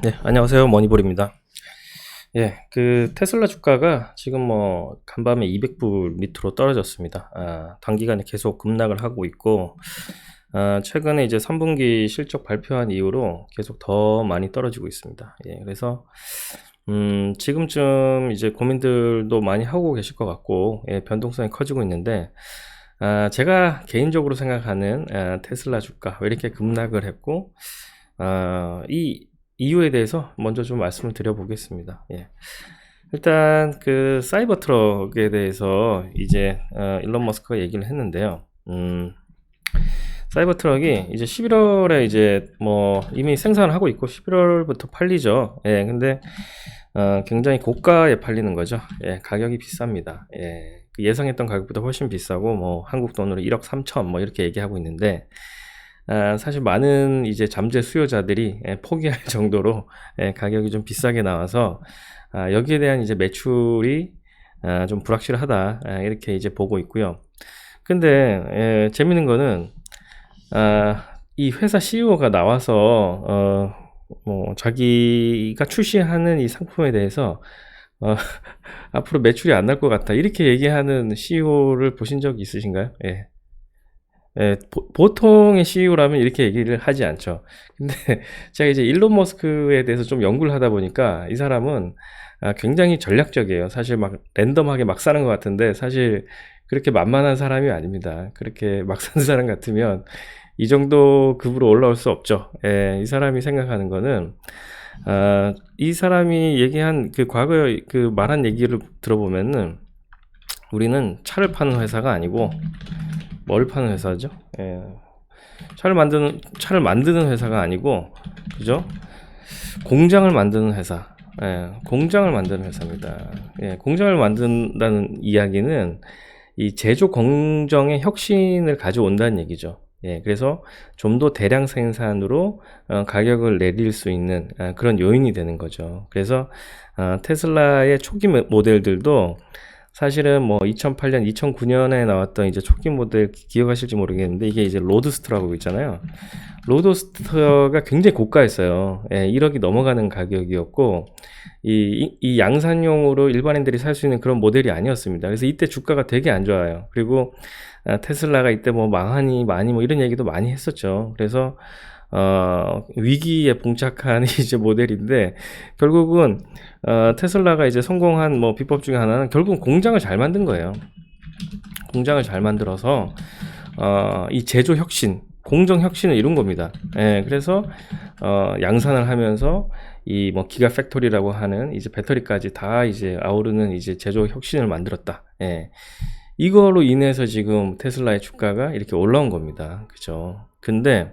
네, 안녕하세요. 머니볼입니다. 예, 그 테슬라 주가가 지금 뭐 간밤에 200불 밑으로 떨어졌습니다. 아, 단기간에 계속 급락을 하고 있고, 아, 최근에 이제 3분기 실적 발표한 이후로 계속 더 많이 떨어지고 있습니다. 예, 그래서 음, 지금쯤 이제 고민들도 많이 하고 계실 것 같고, 예, 변동성이 커지고 있는데, 아, 제가 개인적으로 생각하는 아, 테슬라 주가 왜 이렇게 급락을 했고, 아, 이 이유에 대해서 먼저 좀 말씀을 드려보겠습니다. 예. 일단 그 사이버 트럭에 대해서 이제 어, 일론 머스크가 얘기를 했는데요. 음, 사이버 트럭이 이제 11월에 이제 뭐 이미 생산을 하고 있고 11월부터 팔리죠. 예, 근데 어, 굉장히 고가에 팔리는 거죠. 예, 가격이 비쌉니다. 예, 그 예상했던 가격보다 훨씬 비싸고 뭐 한국 돈으로 1억 3천 뭐 이렇게 얘기하고 있는데 아, 사실 많은 이제 잠재 수요자들이 예, 포기할 정도로 예, 가격이 좀 비싸게 나와서 아, 여기에 대한 이제 매출이 아, 좀 불확실하다 아, 이렇게 이제 보고 있고요. 근데 예, 재밌는 거는 아, 이 회사 CEO가 나와서 어, 뭐 자기가 출시하는 이 상품에 대해서 어, 앞으로 매출이 안 날 것 같다 이렇게 얘기하는 CEO를 보신 적 있으신가요? 예. 예, 보, 통의 CEO라면 이렇게 얘기를 하지 않죠. 근데 제가 이제 일론 머스크에 대해서 좀 연구를 하다 보니까 이 사람은 아, 굉장히 전략적이에요. 사실 막 랜덤하게 막 사는 것 같은데 사실 그렇게 만만한 사람이 아닙니다. 그렇게 막 사는 사람 같으면 이 정도 급으로 올라올 수 없죠. 예, 이 사람이 생각하는 거는 아, 이 사람이 얘기한 그 과거에 그 말한 얘기를 들어보면은 우리는 차를 파는 회사가 아니고 뭘 파는 회사죠? 예. 차를 만드는 차를 만드는 회사가 아니고 그죠? 공장을 만드는 회사. 예, 공장을 만드는 회사입니다. 예, 공장을 만든다는 이야기는 이 제조 공정의 혁신을 가져온다는 얘기죠. 예, 그래서 좀 더 대량 생산으로 어, 가격을 내릴 수 있는 어, 그런 요인이 되는 거죠. 그래서 어, 테슬라의 초기 모델들도 사실은 뭐 2008년, 2009년에 나왔던 이제 초기 모델 기억하실지 모르겠는데 이게 이제 로드스터라고 있잖아요. 로드스터가 굉장히 고가였어요. 예, 1억이 넘어가는 가격이었고 이, 이 양산용으로 일반인들이 살 수 있는 그런 모델이 아니었습니다. 그래서 이때 주가가 되게 안 좋아요. 그리고 아, 테슬라가 이때 뭐 망하니 많이 뭐 이런 얘기도 많이 했었죠. 그래서 어, 위기에 봉착한 이제 모델인데 결국은 어, 테슬라가 이제 성공한 뭐 비법 중에 하나는 결국은 공장을 잘 만든 거예요. 공장을 잘 만들어서 어, 이 제조 혁신, 공정 혁신을 이룬 겁니다. 예, 그래서 어, 양산을 하면서 이 뭐 기가 팩토리라고 하는 이제 배터리까지 다 이제 아우르는 이제 제조 혁신을 만들었다. 예. 이거로 인해서 지금 테슬라의 주가가 이렇게 올라온 겁니다. 그죠? 근데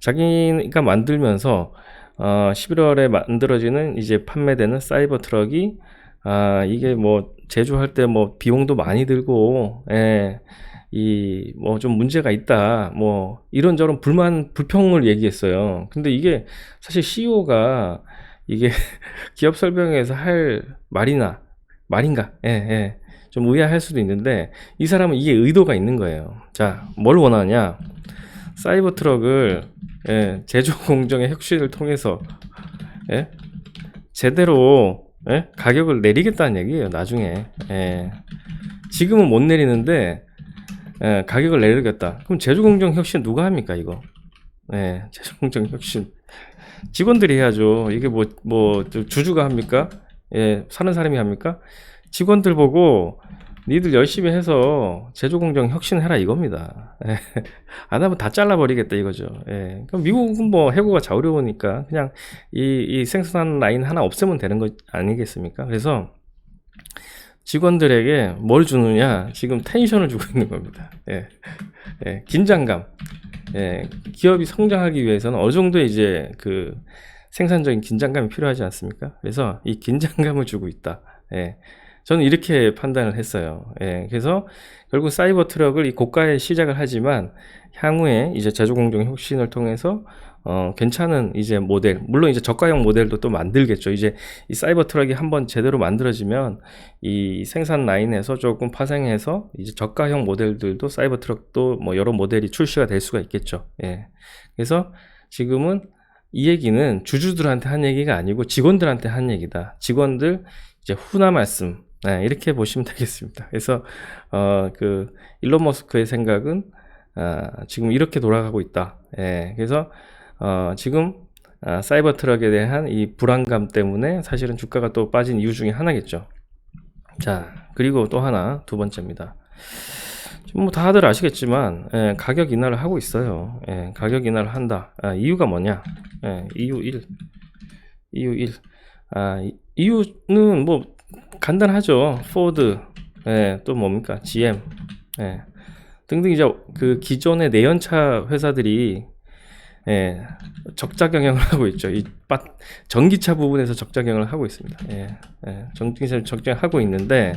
자기가 만들면서 어, 11월에 만들어지는 이제 판매되는 사이버 트럭이 아 이게 뭐 제조할 때 뭐 비용도 많이 들고 예, 이 뭐 좀 문제가 있다 뭐 이런저런 불만 불평을 얘기했어요. 근데 이게 사실 CEO가 이게 기업 설명회에서 할 말이나 말인가 예, 예. 좀 의아할 수도 있는데 이 사람은 이게 의도가 있는 거예요. 자, 뭘 원하냐? 사이버 트럭을 예, 제조 공정의 혁신을 통해서 예? 제대로 예? 가격을 내리겠다는 얘기예요. 나중에 예. 지금은 못 내리는데 예, 가격을 내리겠다. 그럼 제조 공정 혁신 누가 합니까 이거? 예, 제조 공정 혁신 직원들이 해야죠. 이게 뭐뭐 뭐, 주주가 합니까? 예, 사는 사람이 합니까? 직원들 보고 니들 열심히 해서 제조공정 혁신해라 이겁니다. 예. 안 하면 다 잘라버리겠다 이거죠. 예. 그럼 미국은 뭐 해고가 자유로우니까 그냥 이, 이 생산 라인 하나 없애면 되는 거 아니겠습니까? 그래서 직원들에게 뭘 주느냐 지금 텐션을 주고 있는 겁니다. 예. 예. 긴장감. 예. 기업이 성장하기 위해서는 어느 정도 이제 그 생산적인 긴장감이 필요하지 않습니까? 그래서 이 긴장감을 주고 있다. 예. 저는 이렇게 판단을 했어요. 예, 그래서 결국 사이버 트럭을 이 고가에 시작을 하지만 향후에 이제 제조 공정 혁신을 통해서 어, 괜찮은 이제 모델, 물론 이제 저가형 모델도 또 만들겠죠. 이제 이 사이버 트럭이 한번 제대로 만들어지면 이 생산 라인에서 조금 파생해서 이제 저가형 모델들도 사이버 트럭도 뭐 여러 모델이 출시가 될 수가 있겠죠. 예. 그래서 지금은 이 얘기는 주주들한테 한 얘기가 아니고 직원들한테 한 얘기다. 직원들 이제 후나 말씀 네, 이렇게 보시면 되겠습니다. 그래서 어, 그 일론 머스크의 생각은 아, 지금 이렇게 돌아가고 있다. 예, 그래서 어, 지금 아, 사이버 트럭에 대한 이 불안감 때문에 사실은 주가가 또 빠진 이유 중에 하나겠죠. 자, 그리고 또 하나 두 번째입니다. 뭐 다들 아시겠지만 예, 가격 인하를 하고 있어요. 예, 가격 인하를 한다. 아, 이유가 뭐냐? 예, 이유 1. 이유 1. 아, 이- 이유는 뭐 간단하죠. 포드, 예, 또 뭡니까? GM, 예, 등등 이제 그 기존의 내연차 회사들이 예, 적자 경영을 하고 있죠. 이 빠, 전기차 부분에서 적자 경영을 하고 있습니다. 예, 예, 전기차 적자 하고 있는데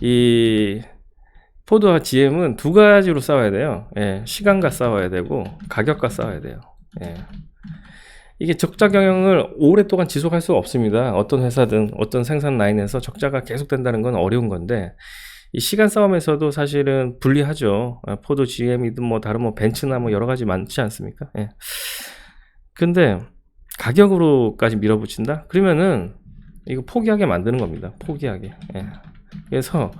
이 포드와 GM은 두 가지로 싸워야 돼요. 예, 시간과 싸워야 되고 가격과 싸워야 돼요. 예. 이게 적자 경영을 오랫동안 지속할 수가 없습니다. 어떤 회사든 어떤 생산 라인에서 적자가 계속된다는 건 어려운 건데 이 시간 싸움에서도 사실은 불리하죠. 아, 포드, GM이든 뭐 다른 뭐 벤츠나 뭐 여러 가지 많지 않습니까? 예. 근데 가격으로까지 밀어붙인다? 그러면은 이거 포기하게 만드는 겁니다. 포기하게. 예. 그래서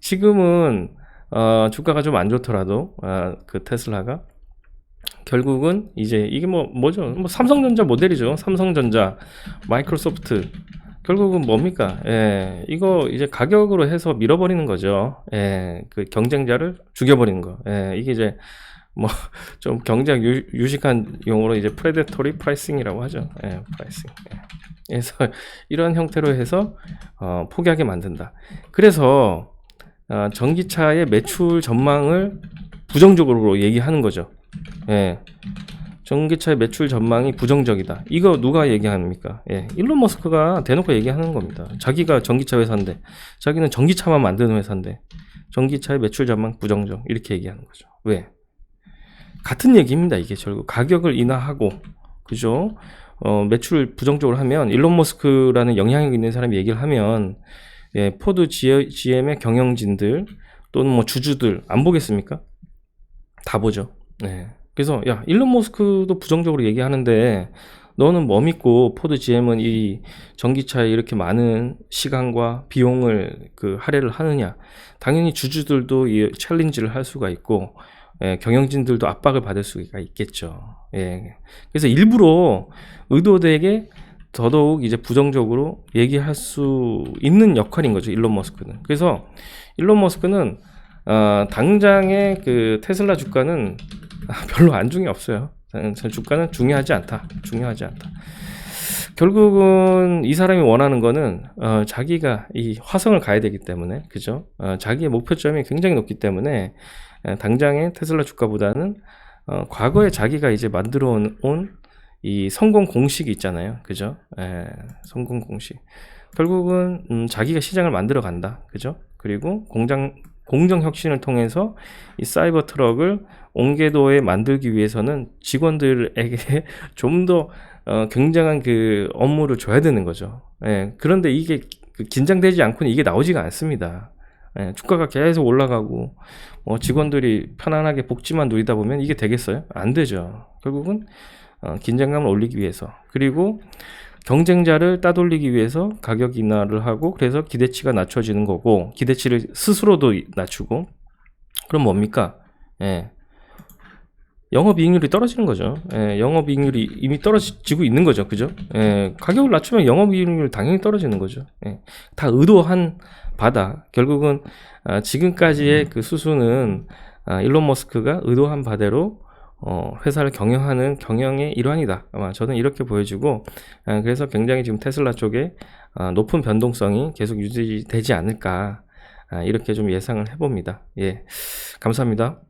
지금은 어, 주가가 좀 안 좋더라도 아, 그 테슬라가 결국은 이제 이게 뭐 뭐죠? 뭐 삼성전자 모델이죠. 삼성전자, 마이크로소프트. 결국은 뭡니까? 예, 이거 이제 가격으로 해서 밀어버리는 거죠. 예, 그 경쟁자를 죽여버리는 거. 예, 이게 이제 뭐 좀 경제학 유, 유식한 용어로 이제 프레데토리 프라이싱이라고 하죠. 예, 프라이싱. 예. 그래서 이런 형태로 해서 어, 포기하게 만든다. 그래서 어, 전기차의 매출 전망을 부정적으로 얘기하는 거죠. 예. 전기차의 매출 전망이 부정적이다. 이거 누가 얘기합니까? 예. 일론 머스크가 대놓고 얘기하는 겁니다. 자기가 전기차 회사인데, 자기는 전기차만 만드는 회사인데, 전기차의 매출 전망 부정적. 이렇게 얘기하는 거죠. 왜? 같은 얘기입니다. 이게 결국 가격을 인하하고, 그죠? 어, 매출 부정적으로 하면, 일론 머스크라는 영향력 있는 사람이 얘기를 하면, 예, 포드 GM의 경영진들, 또는 뭐 주주들, 안 보겠습니까? 다 보죠. 네. 그래서 야 일론 머스크도 부정적으로 얘기하는데 너는 뭐 믿고 포드 GM은 이 전기차에 이렇게 많은 시간과 비용을 그 할애를 하느냐? 당연히 주주들도 이 챌린지를 할 수가 있고 예, 경영진들도 압박을 받을 수가 있겠죠. 예. 그래서 일부러 의도되게 더더욱 이제 부정적으로 얘기할 수 있는 역할인 거죠. 일론 머스크는. 그래서 일론 머스크는 어, 당장의 그 테슬라 주가는 별로 안중이 없어요. 주가는 중요하지 않다. 중요하지 않다. 결국은 이 사람이 원하는 거는 어, 자기가 이 화성을 가야 되기 때문에 그죠? 어, 자기의 목표점이 굉장히 높기 때문에 어, 당장의 테슬라 주가보다는 어, 과거에 자기가 이제 만들어 온 이 성공 공식이 있잖아요. 그죠? 예, 성공 공식. 결국은 음, 자기가 시장을 만들어 간다. 그죠? 그리고 공장 공정 혁신을 통해서 이 사이버 트럭을 온궤도에 만들기 위해서는 직원들에게 좀더 어, 굉장한 그 업무를 줘야 되는 거죠. 예, 그런데 이게 그 긴장되지 않고는 이게 나오지가 않습니다. 예, 주가가 계속 올라가고 뭐 직원들이 편안하게 복지만 누리다 보면 이게 되겠어요? 안 되죠. 결국은 어, 긴장감을 올리기 위해서 그리고 경쟁자를 따돌리기 위해서 가격 인하를 하고 그래서 기대치가 낮춰지는 거고 기대치를 스스로도 낮추고 그럼 뭡니까? 예. 영업이익률이 떨어지는 거죠. 예, 영업이익률이 이미 떨어지고 있는 거죠. 그죠? 예, 가격을 낮추면 영업이익률 당연히 떨어지는 거죠. 예, 다 의도한 바다. 결국은 아, 지금까지의 그 수수는 아, 일론 머스크가 의도한 바대로 어, 회사를 경영하는 경영의 일환이다. 아마 저는 이렇게 보여지고, 아, 그래서 굉장히 지금 테슬라 쪽에 아, 높은 변동성이 계속 유지되지 않을까, 아, 이렇게 좀 예상을 해봅니다. 예. 감사합니다.